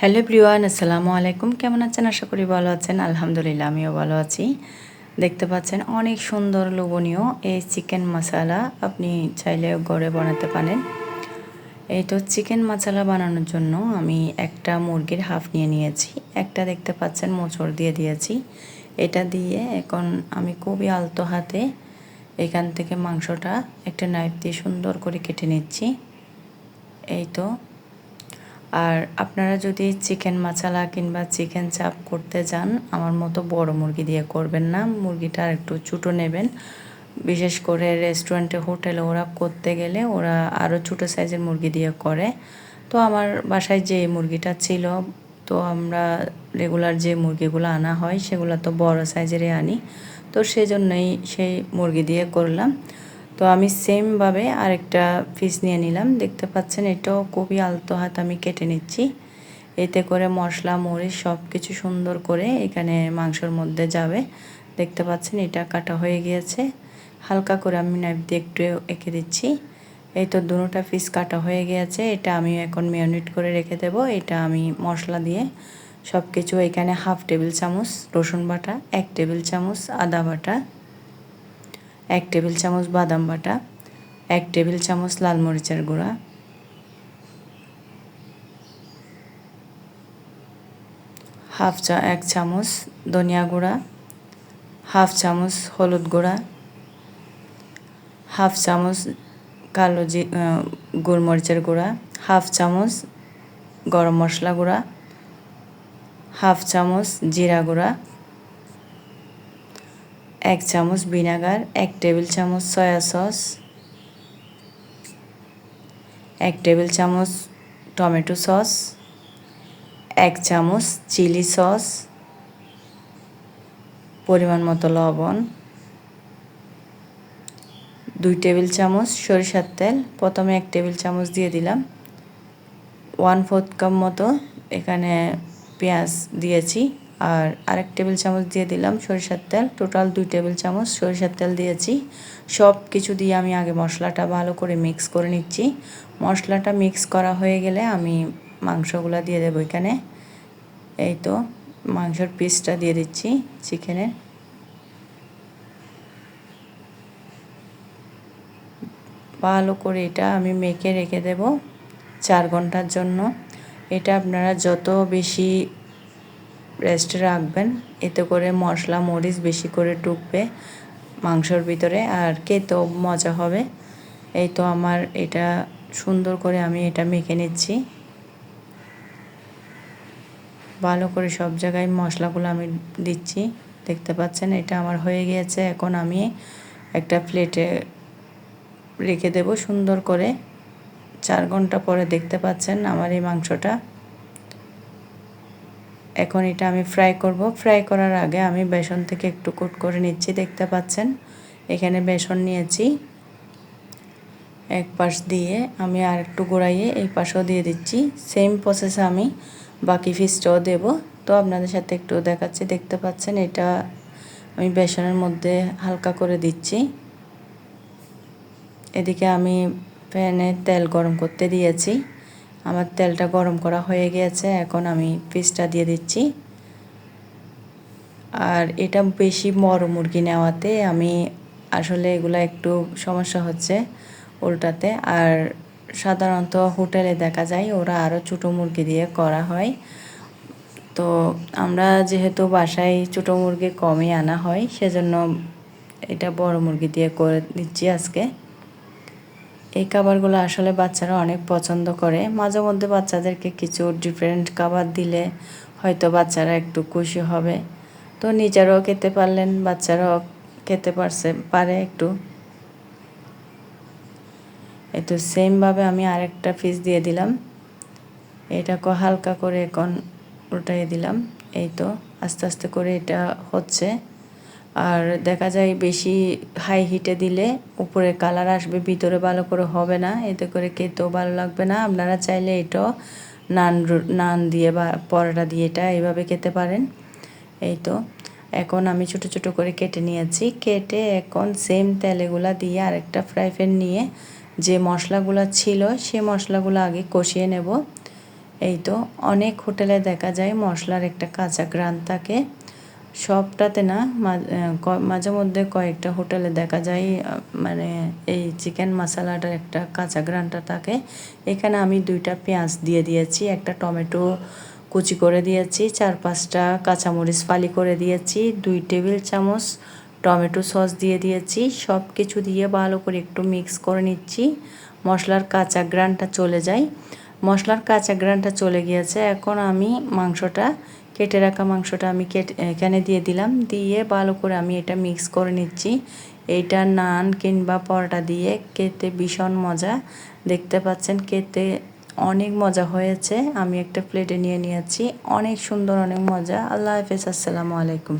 Hello Priyan আসসালামু আলাইকুম। কেমন আছেন? আশা করি ভালো আছেন। আলহামদুলিল্লাহ, আমিও ভালো আছি। দেখতে পাচ্ছেন অনেক সুন্দর লোভনীয় এই চিকেন মশালা আপনি চাইলে ঘরে বানাতে পারেন। এই তো চিকেন মশালা বানানোর জন্য আমি একটা মুরগির হাফ নিয়ে নিয়েছি। একটা দেখতে পাচ্ছেন মোচড় দিয়ে দিয়েছি। এটা দিয়ে এখন আমি খুবই আলতো হাতে এখান থেকে মাংসটা একটা নাইফ দিয়ে সুন্দর করে কেটে নিচ্ছি। এই তো আর আপনারা যদি চিকেন মাছালা কিংবা চিকেন চাপ করতে যান, আমার মতো বড় মুরগি দিয়ে করবেন না। মুরগিটা একটু ছোটো নেবেন। বিশেষ করে রেস্টুরেন্টে, হোটেলে ওরা করতে গেলে ওরা আরও ছোটো সাইজের মুরগি দিয়ে করে। তো আমার বাসায় যে মুরগিটা ছিল, তো আমরা রেগুলার যে মুরগিগুলো আনা হয়, সেগুলো তো বড় সাইজেরই আনি। তো সেজন্যই সেই মুরগি দিয়ে করলাম। তো আমি সেমভাবে আরেকটা পিস নিয়ে নিলাম। দেখতে পাচ্ছেন, এটাও খুবই আলতো হাত আমি কেটে নিচ্ছি। এতে করে মশলা, মরিচ সব কিছু সুন্দর করে এখানে মাংসর মধ্যে যাবে। দেখতে পাচ্ছেন, এটা কাটা হয়ে গিয়েছে। হালকা করে আমি নাইফ দিয়ে একটু এঁকে দিচ্ছি। এই তো দুটা পিস কাটা হয়ে গিয়েছে। এটা আমি এখন মেয়নিট করে রেখে দেব। এটা আমি মশলা দিয়ে সব কিছু এখানে হাফ টেবিল চামচ রসুন বাটা, এক টেবিল চামচ আদা বাটা এক টেবিল চামচ বাদাম বাটা, এক টেবিল চামচ লাল মরিচের গুঁড়া, হাফ চা, এক চামচ ধনিয়া গুঁড়া, হাফ চামচ হলুদ গুঁড়া, হাফ চামচ কালো জি গোলমরিচের গুঁড়া, হাফ চামচ গরম মশলা গুঁড়া, হাফ চামচ জিরা গুঁড়া এক চামচ ভিনেগার, এক টেবিল চামচ সয়া সস, এক টেবিল চামচ টমেটো সস, এক চামচ চিলি সস, পরিমাণ মতো লবণ, দুই টেবিল চামচ সরিষার তেল, প্রথমে এক টেবিল চামচ দিয়ে দিলাম। ওয়ান ফোর্থ কাপ মতো এখানে পেঁয়াজ দিয়েছি। আর আরেক টেবিল চামচ দিয়ে দিলাম সরিষার তেল। টোটাল দুই টেবিল চামচ সরিষার তেল দিয়েছি। সব কিছু দিয়ে আমি আগে মশলাটা ভালো করে মিক্স করে নিচ্ছি। মশলাটা মিক্স করা হয়ে গেলে আমি মাংসগুলো দিয়ে দেবো এখানে। এই তো, মাংসর পিসটা দিয়ে দিচ্ছি চিকেনের। ভালো করে এটা আমি মেখে রেখে দেব চার ঘণ্টার জন্য। এটা আপনারা যত বেশি রেস্টে রাখবেন। এতে করে মশলা, মরিচ বেশি করে টুকবে মাংসর ভিতরে আর খেতেও মজা হবে। এই তো আমার এটা সুন্দর করে আমি এটা মেখে নিচ্ছি। ভালো করে সব জায়গায় মশলাগুলো আমি দিচ্ছি। দেখতে পাচ্ছেন, এটা আমার হয়ে গিয়েছে। এখন আমি একটা প্লেটে রেখে দেব সুন্দর করে। চার ঘণ্টা পরে দেখতে পাচ্ছেন আমার এই মাংসটা এখন এটা আমি ফ্রাই করব। ফ্রাই করার আগে আমি বেসন থেকে একটু কুট করে নিচ্ছি, দেখতে পাচ্ছেন? এখানে বেসন নিয়েছি। এক পাশ দিয়ে আমি আর একটু গোড়াইয়ে এই পাশেও দিয়ে দিচ্ছি। সেম প্রসেসে আমি বাকি ফিসটাও দেব। তো আপনাদের সাথে একটু দেখাচ্ছি, দেখতে পাচ্ছেন? এটা আমি বেসনের মধ্যে হালকা করে দিচ্ছি। এদিকে আমি প্যানে তেল গরম করতে দিয়েছি। আমার তেলটা গরম করা হয়ে গিয়েছে এখন আমি পিসটা দিয়ে দিচ্ছি। আর এটা বেশি বড় মুরগি নেওয়াতে আমি আসলে এগুলো একটু সমস্যা হচ্ছে উল্টাতে। আর সাধারণত হোটেলে দেখা যায় ওরা আরও ছোটো মুরগি দিয়ে করা হয়। তো আমরা যেহেতু বাসায় ছোটো মুরগি কমই আনা হয়, সেজন্য এটা বড় মুরগি দিয়ে করে দিচ্ছি আজকে। এই খাবারগুলো আসলে বাচ্চারা অনেক পছন্দ করে। মাঝে মধ্যে বাচ্চাদেরকে কিছু ডিফারেন্ট খাবার দিলে হয়তো বাচ্চারা একটু খুশি হবে। তো নিজেরাও খেতে পারলেন, বাচ্চারাও খেতে পারছে, পারে একটু। তো সেমভাবে আমি আরেকটা পিস দিয়ে দিলাম। এটাকে হালকা করে এখন উল্টাই দিলাম। এই তো, আস্তে আস্তে করে এটা হচ্ছে। আর দেখা যায় বেশি হাই হিটে দিলে উপরে কালার আসবে, ভিতরে ভালো করে হবে না, এতে করে খেতেও ভালো লাগবে না। আপনারা চাইলে এটাও নান নান দিয়ে বা পরোটা দিয়ে এটা এইভাবে খেতে পারেন। এই তো, এখন আমি ছোট ছোট করে কেটে নিয়েছি। কেটে এখন সেম তেলেগুলা দিয়ে আরেকটা ফ্রাই প্যান নিয়ে যে মশলাগুলো ছিল, সে মশলাগুলো আগে কষিয়ে নেব। এই তো, অনেক হোটেলে দেখা যায় মশলার একটা কাঁচা গ্রান থাকে। সবটাতে না মাঝে মধ্যে কয়েকটা হোটেলে দেখা যায় মানে এই চিকেন মশালাটার একটা কাঁচা গ্রানটা থাকে। এখানে আমি দুইটা পেঁয়াজ দিয়ে দিয়েছি, একটা টমেটো কুচি করে দিয়েছি, চার পাঁচটা কাঁচামরিচ ফালি করে দিয়েছি, দুই টেবিল চামচ টমেটো সস দিয়ে দিয়েছি সব কিছু দিয়ে ভালো করে একটু মিক্স করে নিচ্ছি, মশলার কাঁচা গ্রানটা চলে যায়। মশলার কাঁচা গ্রানটা চলে গিয়েছে, এখন আমি মাংসটা কেটে রাখা মাংসটা আমি এখানে দিয়ে দিলাম। দিয়ে ভালো করে আমি এটা মিক্স করে নিচ্ছি। এইটা নান কিংবা পরোটা দিয়ে। খেতে ভীষণ মজা। দেখতে পাচ্ছেন খেতে অনেক মজা হয়েছে। আমি একটা প্লেটে নিয়ে নিয়েছি। অনেক সুন্দর, অনেক মজা। আল্লাহ হাফেজ। আসসালামু আলাইকুম।